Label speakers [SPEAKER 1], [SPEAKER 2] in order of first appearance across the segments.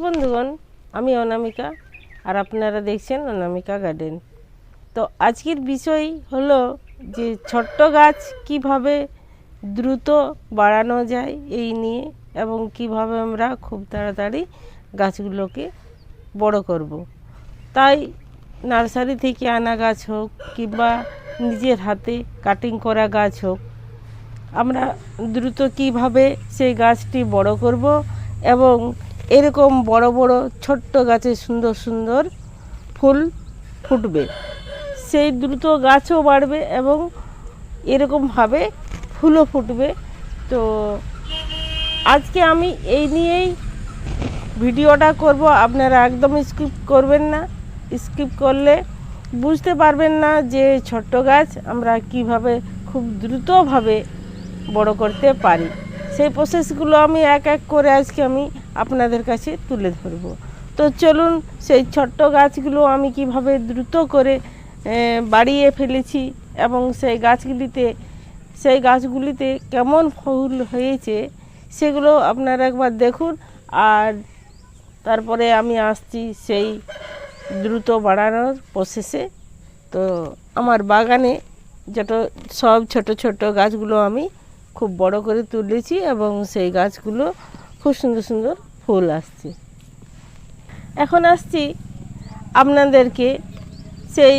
[SPEAKER 1] বন্ধুগণ, আমি অনামিকা আর আপনারা দেখছেন অনামিকা গার্ডেন তো আজকের বিষয় হলো যে ছোট্ট গাছ কীভাবে দ্রুত বাড়ানো যায় এই নিয়ে এবং কীভাবে আমরা খুব তাড়াতাড়ি গাছগুলোকে বড় করব। তাই নার্সারি থেকে আনা গাছ হোক কিংবা নিজের হাতে কাটিং করা গাছ হোক, আমরা দ্রুত কীভাবে সেই গাছটি বড় করব এবং এরকম বড় বড় ছোট্ট গাছে সুন্দর সুন্দর ফুল ফুটবে। সেই দ্রুত গাছও বাড়বে এবং এরকমভাবে ফুলও ফুটবে। তো আজকে আমি এই নিয়েই ভিডিওটা করব। আপনারা একদম স্কিপ করবেন না। স্কিপ করলে বুঝতে পারবেন না যে ছোট্ট গাছ আমরা কীভাবে খুব দ্রুতভাবে বড় করতে পারি। সেই প্রসেসগুলো আমি এক এক করে আজকে আমি আপনাদের কাছে তুলে ধরব। তো চলুন সেই ছোট্ট গাছগুলো আমি কীভাবে দ্রুত করে বাড়িয়ে ফেলেছি এবং সেই গাছগুলিতে সেই গাছগুলিতে কেমন ফুল হয়েছে সেগুলো আপনারা একবার দেখুন। আর তারপরে আমি আসছি সেই দ্রুত বাড়ানোর প্রসেসে তো আমার বাগানে যত সব ছোট ছোট গাছগুলো আমি খুব বড় করে তুলেছি এবং সেই গাছগুলো খুব সুন্দর সুন্দর ফুল আসছে। এখন আসছি আপনাদেরকে সেই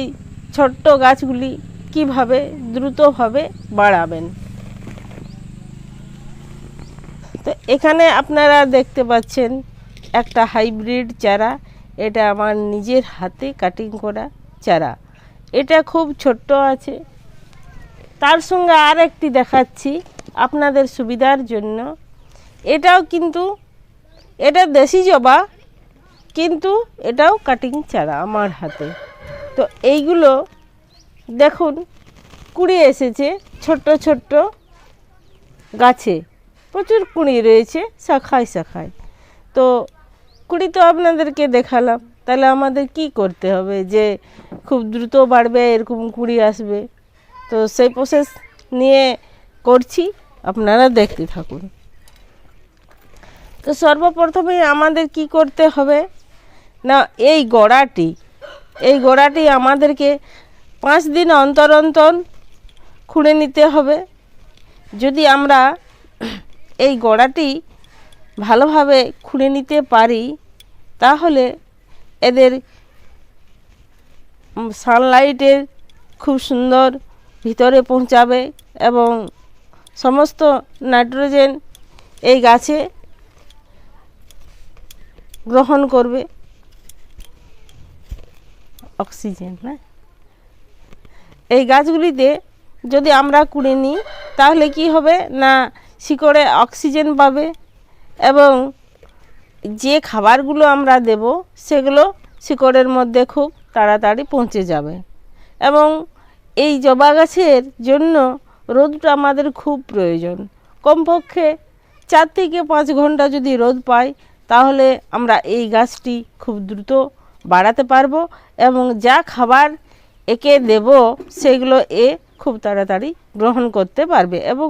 [SPEAKER 1] ছোট্ট গাছগুলি কীভাবে দ্রুতভাবে বাড়াবেন। তো এখানে আপনারা দেখতে পাচ্ছেন একটা হাইব্রিড চারা, এটা আমার নিজের হাতে কাটিং করা চারা। এটা খুব ছোট্ট আছে তার সঙ্গে আর একটি দেখাচ্ছি আপনাদের সুবিধার জন্য। এটাও কিন্তু, এটা দেশি জবা, কিন্তু এটাও কাটিং চারা আমার হাতে। তো এইগুলো দেখুন কুড়ি এসেছে ছোট্ট ছোট্ট গাছে। প্রচুর কুড়ি রয়েছে শাখায় শাখায়। তো কুড়ি তো আপনাদেরকে দেখালাম, তাহলে আমাদের কি করতে হবে যে খুব দ্রুত বাড়বে, এরকম কুড়ি আসবে? তো সেই প্রসেস নিয়ে করছি, আপনারা দেখতে থাকুন। তো সর্বপ্রথমে আমাদের কি করতে হবে? না, এই গোড়াটি এই গোড়াটি আমাদেরকে পাঁচ দিন অন্তর অন্তর খুঁড়ে নিতে হবে। যদি আমরা এই গোড়াটি ভালোভাবে খুঁড়ে নিতে পারি, তাহলে এদের সানলাইটের খুব সুন্দর ভিতরে পৌঁছাবে এবং সমস্ত নাইট্রোজেন এই গাছে গ্রহণ করবে। অক্সিজেন না এই গাছগুলিতে যদি আমরা কুড়ে নিই, তাহলে কি হবে? না, শিকড়ে অক্সিজেন পাবে এবং যে খাবারগুলো আমরা দেব, সেগুলো শিকড়ের মধ্যে খুব তাড়াতাড়ি পৌঁছে যাবে। এবং এই জবা গাছের জন্য রোদটা আমাদের খুব প্রয়োজন। কমপক্ষে চার থেকে পাঁচ ঘণ্টা যদি রোদ পাই, তাহলে আমরা এই গাছটি খুব দ্রুত বাড়াতে পারব এবং যা খাবার একে দেব, সেগুলো এ খুব তাড়াতাড়ি গ্রহণ করতে পারবে এবং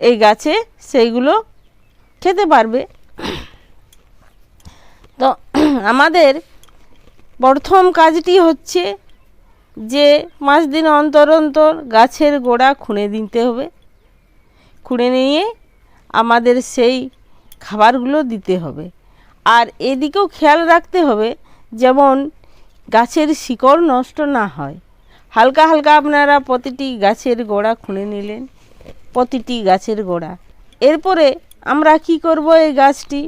[SPEAKER 1] এই গাছে সেইগুলো খেতে পারবে। তো আমাদের প্রথম কাজটি হচ্ছে যে পাঁচ দিন অন্তর অন্তর গাছের গোড়া খুঁড়ে দিতে হবে খুঁড়ে নিয়ে আমাদের সেই খাবারগুলো দিতে হবে। আর এদিকেও খেয়াল রাখতে হবে যেমন গাছের শিকড় নষ্ট না হয়। হালকা হালকা আপনারা প্রতিটি গাছের গোড়া খুঁড়ে নিলেন, প্রতিটি গাছের গোড়া। এরপরে আমরা কি করব এই গাছটি?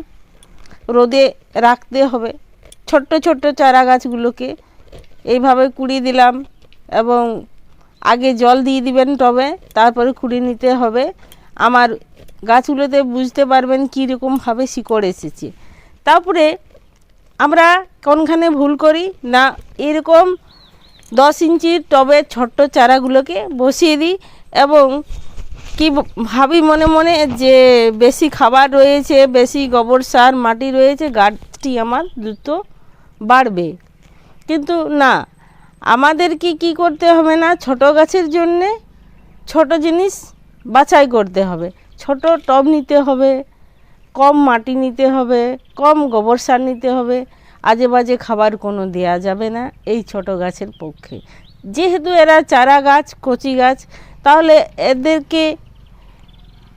[SPEAKER 1] রোদে রাখতে হবে। ছোট্ট ছোট্ট চারা গাছগুলোকে এইভাবে কুড়িয়ে দিলাম এবং আগে জল দিয়ে দিবেন টবে, তারপরে কুড়িয়ে নিতে হবে। আমার গাছগুলোতে বুঝতে পারবেন কীরকমভাবে শিকড় এসেছে। তারপরে আমরা কোনখানে ভুল করি না, এরকম দশ ইঞ্চির টবে ছোট্ট চারাগুলোকে বসিয়ে দিই এবং কি ভাবি মনে মনে যে বেশি খাবার রয়েছে, বেশি গোবর সার, মাটি রয়েছে, গাছটি আমার দ্রুত বাড়বে। কিন্তু না আমাদের কি কি করতে হবে না ছোট গাছের জন্যে ছোট জিনিস বাছাই করতে হবে। ছোট টব নিতে হবে, কম মাটি নিতে হবে, কম গোবর সার নিতে হবে আজে বাজে খাবার কোনো দেয়া যাবে না এই ছোট গাছের পক্ষে। যেহেতু এরা চারা গাছ, কচি গাছ, তাহলে এদেরকে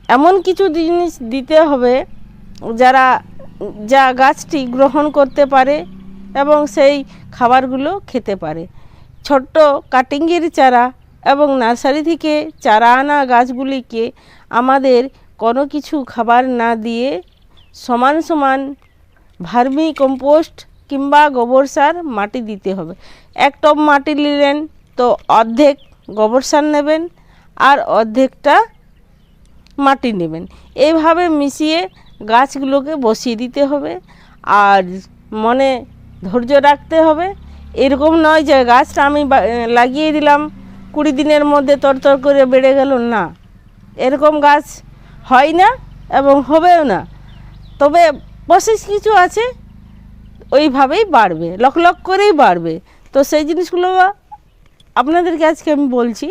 [SPEAKER 1] এমন কিছু জিনিস দিতে হবে যারা, যা গাছটি গ্রহণ করতে পারে। এবং সেই খাবারগুলো খেতে পারে। ছোট্ট কাটিংয়ের চারা এবং নার্সারি থেকে চারা আনা গাছগুলিকে আমাদের কোনো কিছু খাবার না দিয়ে সমান সমান ভার্মি কম্পোস্ট কিংবা গোবর সার মাটি দিতে হবে। এক টব মাটি নিলেন তো অর্ধেক গোবর সার নেবেন আর অর্ধেকটা মাটি নেবেন। এইভাবে মিশিয়ে গাছগুলোকে বসিয়ে দিতে হবে। আর মনে ধৈর্য রাখতে হবে। এরকম নয় যে গাছটা আমি লাগিয়ে দিলাম, কুড়ি দিনের মধ্যে তরতর করে বেড়ে গেল, না। এরকম গাছ হয় না এবং হবেও না। তবে প্রসেস কিছু আছে, ওইভাবেই বাড়বে, লক লক করেই বাড়বে। তো সেই জিনিসগুলো আপনাদেরকে আজকে আমি বলছি।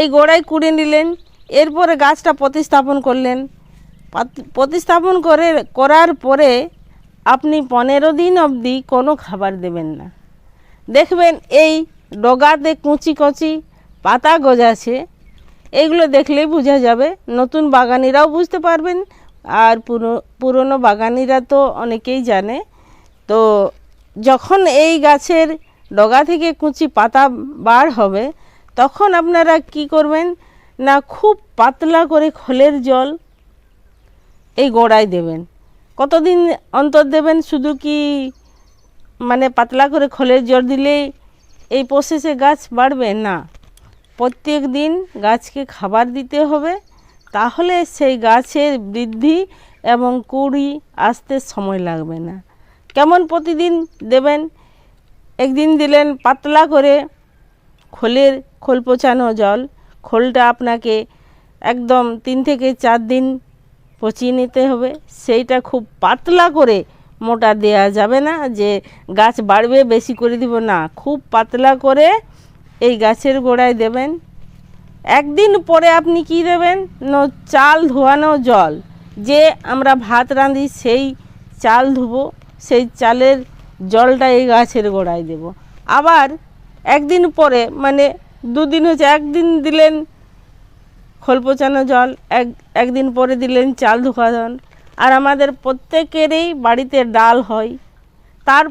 [SPEAKER 1] এই গোড়ায় কুড়ে নিলেন, এরপরে গাছটা প্রতিস্থাপন করলেন। প্রতিস্থাপন করে করার পরে আপনি পনেরো দিন অবধি কোনো খাবার দেবেন না। দেখবেন এই ডগাতে কুচি কচি পাতা গজাছে এইগুলো দেখলেই বোঝা যাবে। নতুন বাগানিরাও বুঝতে পারবেন, আর পুরো- পুরনো বাগানিরা তো অনেকেই জানে। তো যখন এই গাছের ডগা থেকে কুচি পাতা বার হবে, তখন আপনারা কি করবেন না খুব পাতলা করে খোলের জল এই গোড়ায় দেবেন। কতদিন অন্তর দেবেন শুধু কি মানে পাতলা করে খোলের জল দিলেই এই প্রসেসে গাছ বাড়বে? না। প্রত্যেক দিন গাছকে খাবার দিতে হবে, তাহলে সেই গাছের বৃদ্ধি এবং কুড়ি আসতে সময় লাগবে না। কেমন প্রতিদিন দেবেন? একদিন দিলেন পাতলা করে খোলের, খোল পচানো জল। খোলটা আপনাকে একদম তিন থেকে চার দিন পচিয়ে নিতে হবে। সেইটা খুব পাতলা করে মোটা দেয়া যাবে না যে গাছ বাড়বে বেশি করে দিব না। খুব পাতলা করে এই গাছের গোড়ায় দেবেন। একদিন পরে আপনি কি দেবেন? ন, চাল ধোয়ানো জল। যে আমরা ভাত রাঁধি সেই চাল ধুবো, সেই চালের জলটা এই গাছের গোড়ায় দেব। আবার একদিন পরে মানে দুদিন হচ্ছে, একদিন দিলেন খোল পচানো জল এক, একদিন পরে দিলেন চাল ধোয়া জল আর আমাদের প্রত্যেকেরই বাড়িতে ডাল হয়। তার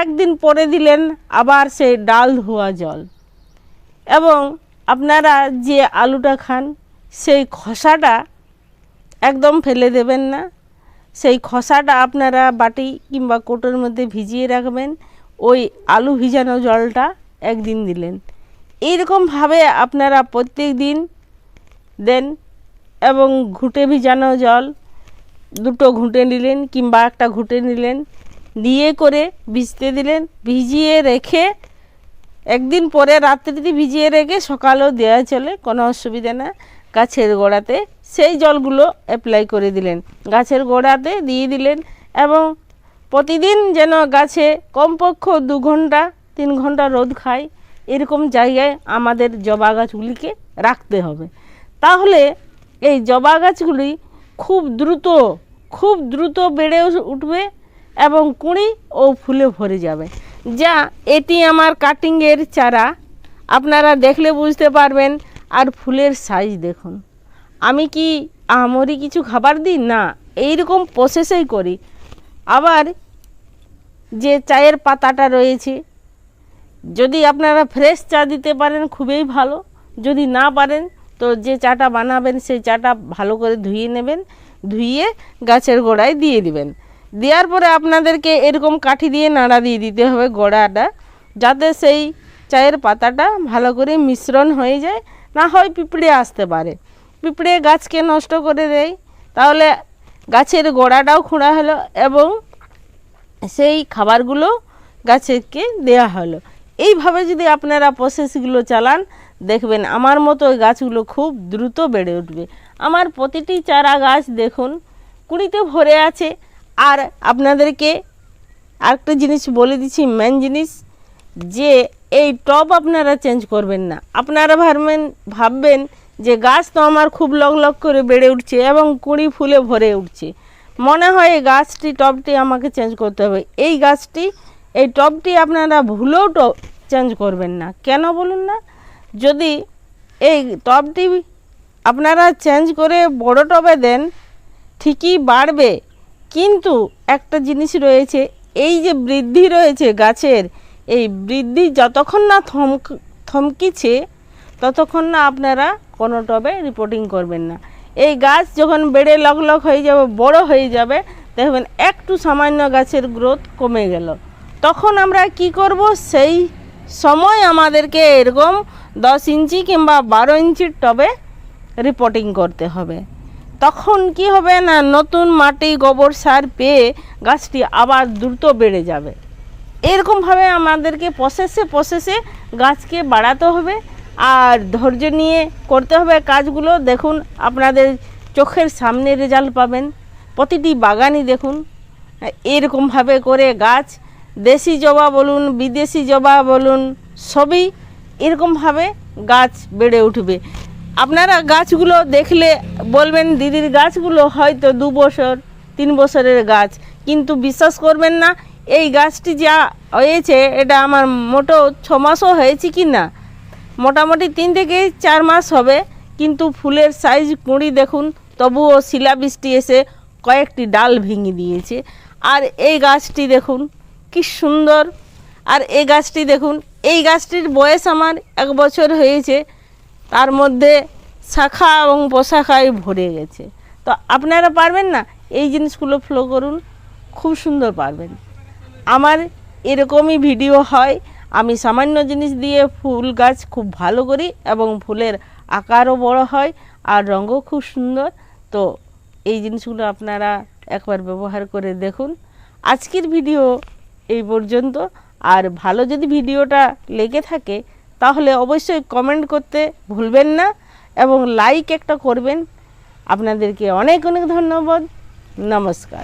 [SPEAKER 1] একদিন পরে দিলেন আবার সেই ডাল ধোয়া জল। এবং আপনারা যে আলুটা খান, সেই খোসাটা একদম ফেলে দেবেন না। সেই খোসাটা আপনারা বাটি কিংবা কোটোর মধ্যে ভিজিয়ে রাখবেন। ওই আলু ভিজানো জলটা একদিন দিলেন। এইরকমভাবে আপনারা প্রত্যেক দিন দেন এবং ঘুঁটে ভিজানো জল দুটো ঘুঁটে নিলেন কিংবা একটা ঘুঁটে নিলেন। দিয়ে করে ভিজতে দিলেন। ভিজিয়ে রেখে একদিন পরে রাত্রিতে ভিজিয়ে রেখে সকালেও দেওয়া চলে, কোনো অসুবিধা না। গাছের গোড়াতে সেই জলগুলো অ্যাপ্লাই করে দিলেন। গাছের গোড়াতে দিয়ে দিলেন এবং প্রতিদিন যেন গাছে কমপক্ষ দু ঘণ্টা, তিন ঘণ্টা রোদ খায়, এরকম জায়গায় আমাদের জবা গাছগুলিকে রাখতে হবে। তাহলে এই জবা গাছগুলি খুব দ্রুত খুব দ্রুত বেড়ে উঠবে এবং কুঁড়ি ও ফুলে ভরে যাবে। যা এটি আমার কাটিংয়ের চারা। আপনারা দেখলে বুঝতে পারবেন আর ফুলের সাইজ দেখুন। আমি কি আমরি কিছু খাবার দিই? না, এইরকম প্রসেসেই করি। আবার যে চায়ের পাতাটা রয়েছে, যদি আপনারা ফ্রেশ চা দিতে পারেন খুবই ভালো। যদি না পারেন তো যে চাটা বানাবেন, সেই চাটা ভালো করে ধুয়ে নেবেন, ধুয়ে গাছের গোড়ায় দিয়ে দিবেন। দেওয়ার পরে আপনাদেরকে এরকম কাঠি দিয়ে নাড়া দিয়ে দিতে হবে গোড়াটা, যাতে সেই চায়ের পাতাটা ভালো করে মিশ্রণ হয়ে যায়, না হয় পিঁপড়ে আসতে পারে। পিঁপড়ে গাছকে নষ্ট করে দেয়, তাহলে গাছের গোড়াটাও খোঁড়া হলো এবং সেই খাবারগুলো গাছেরকে দেয়া হলো। এইভাবে যদি আপনারা প্রসেসগুলো চালান, দেখবেন আমার মতো ওই গাছগুলো খুব দ্রুত বেড়ে উঠবে। আমার প্রতিটি চারা গাছ দেখুন, কুড়িতে ভরে আছে। আর আপনাদেরকে আরেকটা জিনিস বলে দিচ্ছি মেন জিনিস, যে এই টব আপনারা চেঞ্জ করবেন না। আপনারা ভাববেন ভাববেন যে গাছ তো আমার খুব লক লক করে বেড়ে উঠছে এবং কুঁড়ি ফুলে ভরে উঠছে। মনে হয় এই গাছটি, টবটি আমাকে চেঞ্জ করতে হবে। এই গাছটি, এই টবটি আপনারা ভুলেও চেঞ্জ করবেন না। কেন বলুন না? যদি এই টবটি আপনারা চেঞ্জ করে বড় টবে দেন, ঠিকই বাড়বে। কিন্তু একটা জিনিস রয়েছে, এই যে বৃদ্ধি রয়েছে গাছের, এই বৃদ্ধি যতক্ষণ না থমক, থমকিছে, ততক্ষণ না আপনারা কোনো টবে রিপোর্টিং করবেন না। এই গাছ যখন বেড়ে লক হয়ে যাবে, বড় হয়ে যাবে, দেখবেন একটু সামান্য গাছের গ্রোথ কমে গেল। তখন আমরা কি করব? সেই সময় আমাদেরকে এরকম দশ ইঞ্চি কিংবা বারো ইঞ্চির টবে রিপোর্টিং করতে হবে। তখন কি হবে না নতুন মাটি গোবর সার পেয়ে গাছটি আবার দ্রুত বেড়ে যাবে। এরকমভাবে আমাদেরকে প্রসেসে প্রসেসে গাছকে বাড়াতে হবে আর ধৈর্য নিয়ে করতে হবে কাজগুলো। দেখুন, আপনাদের চোখের সামনে রেজাল্ট পাবেন। প্রতিটি বাগানই দেখুন, এরকমভাবে করে গাছ দেশি জবা বলুন, বিদেশি জবা বলুন, সবই এরকমভাবে গাছ বেড়ে উঠবে। আপনারা গাছগুলো দেখলে বলবেন, দিদির গাছগুলো হয়তো দু বছর, তিন বছরের গাছ। কিন্তু বিশ্বাস করবেন না, এই গাছটি যা হয়েছে, এটা আমার মোটো ছ মাসও হয়েছে কি না? মোটামুটি তিন থেকে চার মাস হবে, কিন্তু ফুলের সাইজ কুঁড়ি দেখুন, তবুও শিলাবৃষ্টি এসে কয়েকটি ডাল ভেঙে দিয়েছে। আর এই গাছটি দেখুন কি সুন্দর। আর এই গাছটি দেখুন, এই গাছটির বয়স আমার এক বছর হয়েছে, তার মধ্যে শাখা এবং পোশাখায় ভরে গেছে। তো আপনারা পারবেন না এই জিনিসগুলো ফলো করুন, খুব সুন্দর পারবেন। আমার এরকমই ভিডিও হয়, আমি সামান্য জিনিস দিয়ে ফুল গাছ খুব ভালো করি এবং ফুলের আকারও বড় হয় আর রঙও খুব সুন্দর। তো এই জিনিসগুলো আপনারা একবার ব্যবহার করে দেখুন। আজকের ভিডিও এই পর্যন্ত। আর ভালো যদি ভিডিওটা লেগে থাকে, তাহলে অবশ্যই কমেন্ট করতে ভুলবেন না এবং লাইক একটা করবেন। আপনাদেরকে অনেক অনেক ধন্যবাদ। নমস্কার।